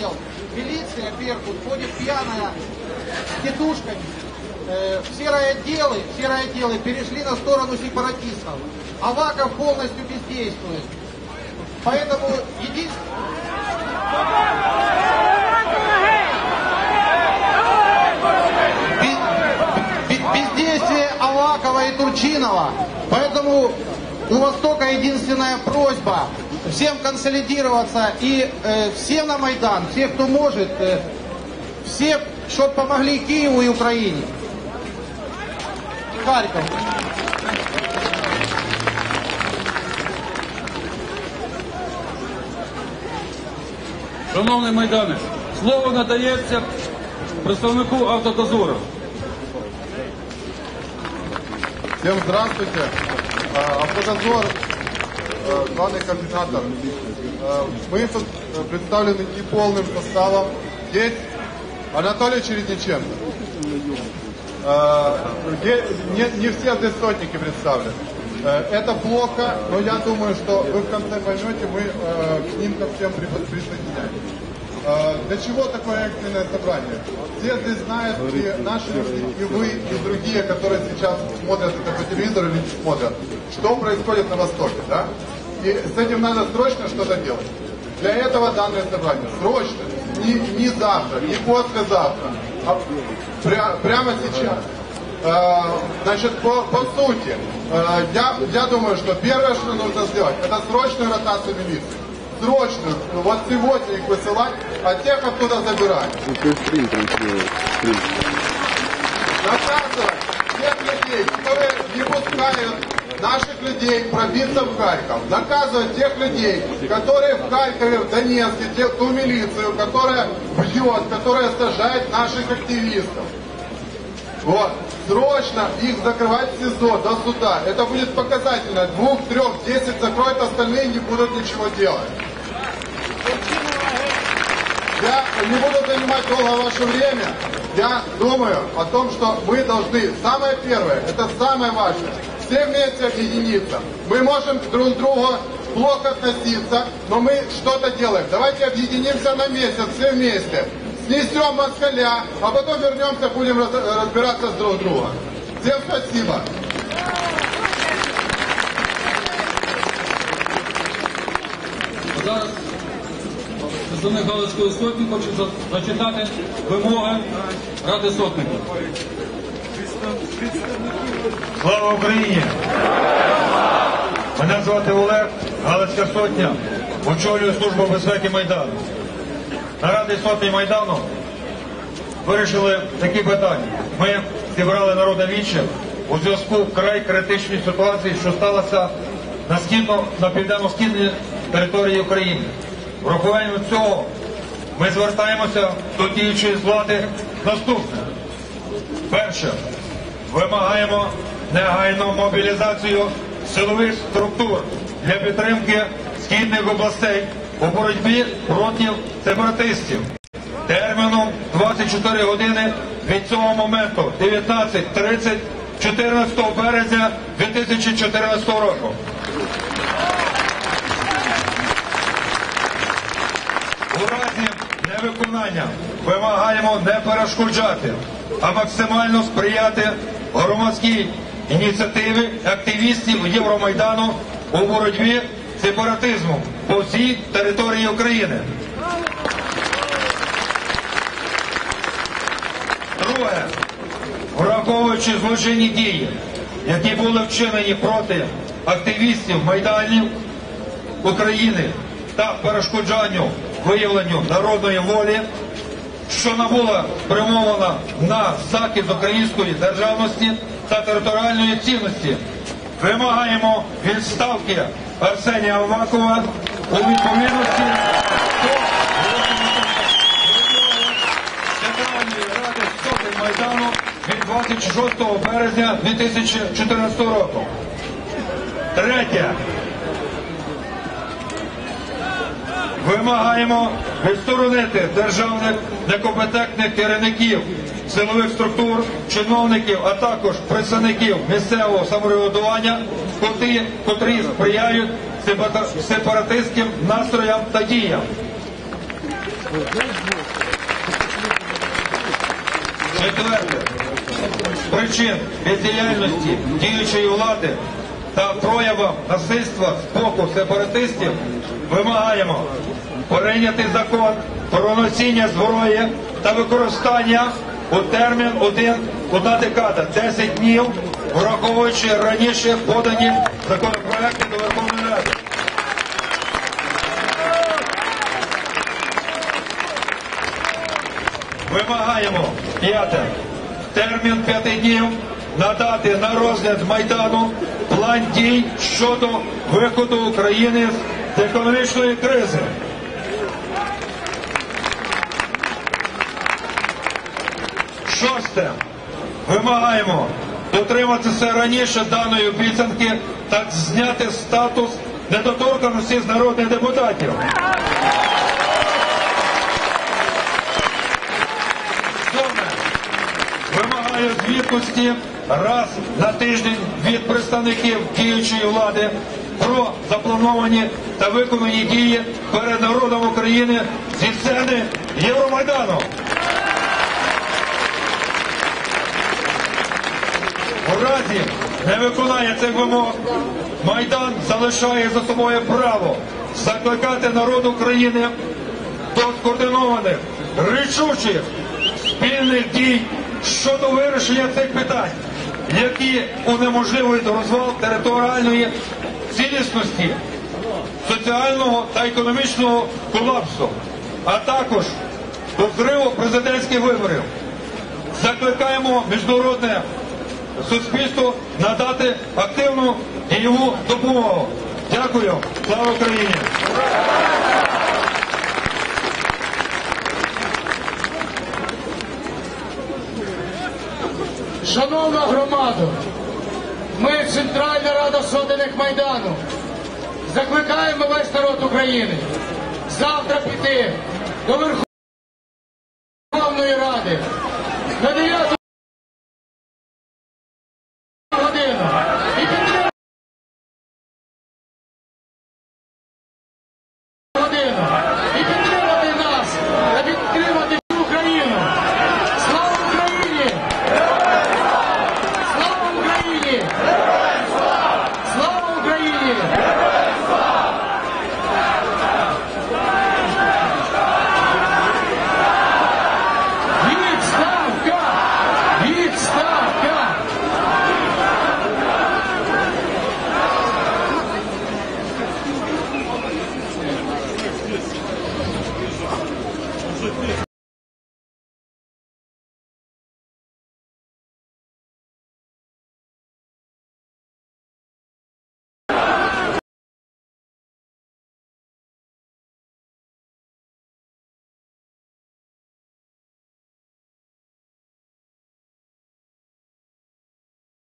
дел. Милиция, Беркут, ходит пьяная с тетушками. Э, все райотделы, все перешли на сторону сепаратистов. Аваков полностью бездействует. Поэтому единственное... Бе- бе- Бездействие Авакова и Турчинова. Поэтому у Востока единственная просьба всем консолидироваться и э, все на Майдан, все, кто может, э, все, чтобы помогли Киеву и Украине. Харьков. Шановний Майдане, слово надається представнику автодозору. Всем здравствуйте. А, Автодозор, главный координатор. Э, Мы представлены неполным составом. Есть Анатолий Чередниченко. Не, не все здесь сотники представлены. Это плохо, но я думаю, что вы в конце поймете, мы э, к ним ко всем при- присоединяемся. Э, Для чего такое экстренное собрание? Все здесь знают, и наши и вы, и другие, которые сейчас смотрят это по телевизору или не смотрят, что происходит на Востоке, да? И с этим надо срочно что-то делать. Для этого данное собрание. Срочно. Не, не завтра, не послезавтра, а пря- прямо сейчас. Э, Значит, по, по сути, э, я, я думаю, что первое, что нужно сделать, это срочную ротацию милиции. Срочную. Вот сегодня их высылать, а тех оттуда забирать. Наказывать тех людей, которые не пускают наших людей пробиться в Харьков. Наказывать тех людей, которые в Харькове, в Донецке, те- ту милицию, которая бьет, которая сажает наших активистов. Вот. Срочно их закрывать в СИЗО до суда. Это будет показательно. Двух, трех, десять закроют, остальные не будут ничего делать. Я не буду занимать долго ваше время. Я думаю о том, что мы должны, самое первое, это самое важное, все вместе объединиться. Мы можем друг к другу плохо относиться, но мы что-то делаем. Давайте объединимся на месяц все вместе. Снесем москаля, а потом вернемся, будем раз- разбираться с друг другом. Всем спасибо. А Зараз представник Галицької сотні хоче за- зачитати вимоги Ради сотників. Слава Україні! Мене звати Олег, Галицька сотня, очолюю службу безпеки Майдану. На Раді сотні Майдану вирішили такі питання. Ми зібрали народне віче у зв'язку вкрай критичній ситуації, що сталося на східно, на південно-східній території України. Врахуванням цього ми звертаємося до діючої влади наступне. Перше, вимагаємо негайну мобілізацію силових структур для підтримки східних областей у боротьбі проти сепаратистів. Терміном 24 години від цього моменту 19.30 14 березня 2014 року. У разі невиконання вимагаємо не перешкоджати, а максимально сприяти громадській ініціативі активістів Євромайдану у боротьбі з сепаратизмом по всій території України. Друге, враховуючи злочинні дії, які були вчинені проти активістів майданів України та перешкоджанню виявленню народної волі, що набула спрямована на захист української державності та територіальної цінності, вимагаємо відставки Арсенія Авакова у відповідності до Центральної ради сотень Майдану від 26 березня 2014 року. Третє. Вимагаємо відсторонити державних некомпетентних керівників силових структур, чиновників, а також представників місцевого самоврядування, котрі, котрі сприяють сепаратистським настроям та діям. Четверте. Причин бездіяльності діючої влади та проявам насильства з боку сепаратистів вимагаємо прийняти закон про носіння зброї та використання у термін один, одна декада 10 днів, враховуючи раніше подані законопроекти до Верховної Ради. Вимагаємо п'яте. Термін п'яти днів надати на розгляд Майдану план дій щодо виходу України з економічної кризи. Шосте. Вимагаємо дотриматися раніше даної обіцянки та зняти статус недоторканості з народних депутатів. Вимагаю звітності раз на тиждень від представників діючої влади про заплановані та виконані дії перед народом України зі сцени Євромайдану. У разі невиконання цих вимог Майдан залишає за собою право закликати народ України до скоординованих, рішучих спільних дій щодо вирішення цих питань, які унеможливують розвал територіальної цілісності, соціального та економічного колапсу, а також до зриву президентських виборів. Закликаємо міжнародне суспільство надати активну дієву допомогу. Дякую. Слава Україні! Шановна громада, ми Центральна Рада сотених Майдану. Закликаємо весь народ України завтра піти до Верховної.